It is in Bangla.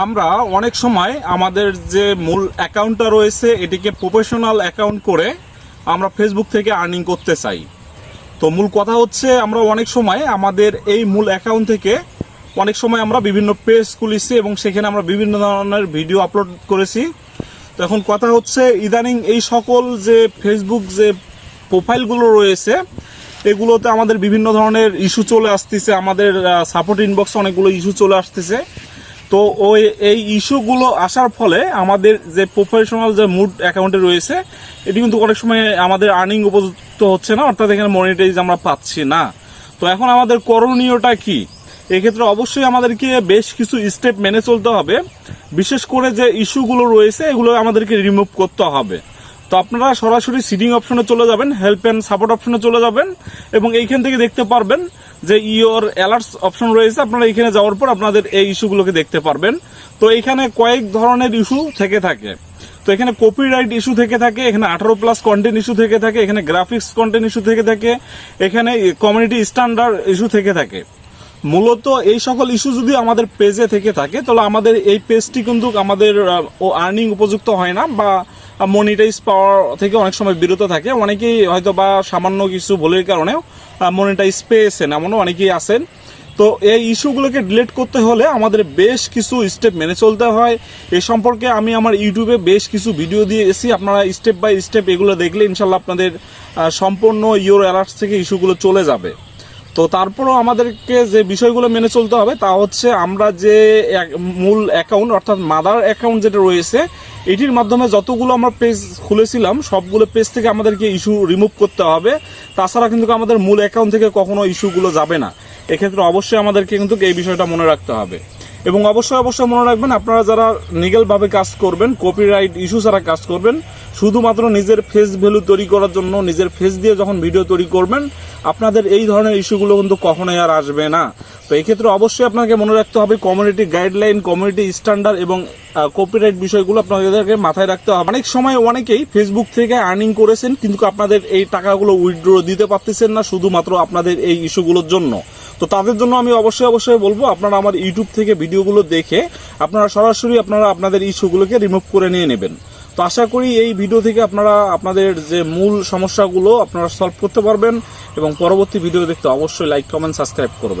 আমরা অনেক সময় আমাদের যে মূল অ্যাকাউন্টটা রয়েছে, এটিকে প্রফেশনাল অ্যাকাউন্ট করে আমরা ফেসবুক থেকে আর্নিং করতে চাই। তো মূল কথা হচ্ছে, আমরা অনেক সময় আমাদের এই মূল অ্যাকাউন্ট থেকে অনেক সময় আমরা বিভিন্ন পেজ খুলেছি এবং সেখানে আমরা বিভিন্ন ধরনের ভিডিও আপলোড করেছি। তো এখন কথা হচ্ছে, ইদানিং এই সকল যে ফেসবুক যে প্রোফাইলগুলো রয়েছে, এগুলোতে আমাদের বিভিন্ন ধরনের ইস্যু চলে আসতেছে। আমাদের সাপোর্ট ইনবক্সে অনেকগুলো ইস্যু চলে আসতেছে। তো ওই, এই ইস্যুগুলো আসার ফলে আমাদের যে প্রফেশনাল যে মুড অ্যাকাউন্টে রয়েছে, এটি কিন্তু অনেক সময় আমাদের আর্নিং উপযুক্ত হচ্ছে না, অর্থাৎ এখানে মনিটাইজ আমরা পাচ্ছি না। তো এখন আমাদের করণীয়টা কি? এক্ষেত্রে অবশ্যই আমাদেরকে বেশ কিছু স্টেপ মেনে চলতে হবে। বিশেষ করে যে ইস্যুগুলো রয়েছে, এগুলো আমাদেরকে রিমুভ করতে হবে। তো আপনারা সরাসরি সিডিং অপশনে চলে যাবেন হেল্প অ্যান্ড সাপোর্ট অপশনে চলে যাবেন এবং এইখান থেকে দেখতে পারবেন যে ইওর অ্যালার্টস অপশন রয়েছে। আপনারা এখানে যাওয়ার পর আপনাদের এই ইস্যুগুলোকে দেখতে পারবেন। তো এখানে কয়েক ধরনের ইস্যু থেকে থাকে। তো এখানে কপিরাইট ইস্যু থেকে থাকে, এখানে আঠারো প্লাস কন্টেন্ট ইস্যু থেকে থাকে, এখানে গ্রাফিক্স কন্টেন্ট ইস্যু থেকে থাকে, এখানে কমিউনিটি স্ট্যান্ডার্ড ইস্যু থেকে থাকে। মূলত এই সকল ইস্যু যদি আমাদের পেজে থেকে থাকে, তাহলে আমাদের এই পেজটি কিন্তু আমাদের আর্নিং উপযুক্ত হয় না বা মনিটাইজ পাওয়ার থেকে অনেক সময় বিরত থাকে। অনেকেই হয়তো বা সামান্য কিছু ভুলের কারণেও মনিটাইজ পেয়েছেন, এমনও অনেকেই আছেন। তো এই ইস্যুগুলোকে ডিলিট করতে হলে আমাদের বেশ কিছু স্টেপ মেনে চলতে হয়। এ সম্পর্কে আমি আমার ইউটিউবে বেশ কিছু ভিডিও দিয়ে দিয়েছি। আপনারা স্টেপ বাই স্টেপ এগুলো দেখলে ইনশাল্লাহ আপনাদের সম্পূর্ণ ইউর অ্যালার্টস থেকে ইস্যুগুলো চলে যাবে। তো তারপরও আমাদেরকে যে বিষয়গুলো মেনে চলতে হবে তা হচ্ছে আমরা যে মূল অ্যাকাউন্ট অর্থাৎ মাদার অ্যাকাউন্ট যেটা রয়েছে এটির মাধ্যমে যতগুলো আমরা পেজ খুলেছিলাম, সবগুলো পেজ থেকে আমাদেরকে ইস্যু রিমুভ করতে হবে। তাছাড়া কিন্তু আমাদের মূল অ্যাকাউন্ট থেকে কখনো ইস্যুগুলো যাবে না। এক্ষেত্রে অবশ্যই আমাদেরকে কিন্তু এই বিষয়টা মনে রাখতে হবে। এবং অবশ্যই অবশ্যই মনে রাখবেন, আপনারা যারা লিগেলভাবে কাজ করবেন কপিরাইট ইস্যু ছাড়া কাজ করবেন, শুধুমাত্র নিজের ফেস ভ্যালু তৈরি করার জন্য, নিজের ফেস দিয়ে যখন ভিডিও তৈরি করবেন, আপনাদের এই ধরনের ইস্যুগুলো কিন্তু কখনোই আর আসবে না। তো এই ক্ষেত্রে অবশ্যই আপনাকে মনে রাখতে হবে কমিউনিটি গাইডলাইন কমিউনিটি স্ট্যান্ডার্ড এবং কপিরাইট বিষয়গুলো আপনাদেরকে মাথায় রাখতে হবে। অনেক সময় অনেকেই ফেসবুক থেকে আর্নিং করেছেন কিন্তু আপনাদের এই টাকাগুলো উইথড্র দিতে পারতেছেন না শুধুমাত্র আপনাদের এই ইস্যুগুলোর জন্য। তো তাদের জন্য আমি অবশ্যই অবশ্যই বলব, আপনারা আমার ইউটিউব থেকে ভিডিওগুলো দেখে আপনারা সরাসরি আপনারা আপনাদের ইস্যুগুলোকে রিমুভ করে নিয়ে নেবেন। তো আশা করি এই ভিডিও থেকে আপনারা আপনাদের যে মূল সমস্যাগুলো আপনারা সলভ করতে পারবেন এবং পরবর্তী ভিডিও দেখতে অবশ্যই লাইক কমেন্ট সাবস্ক্রাইব করবেন।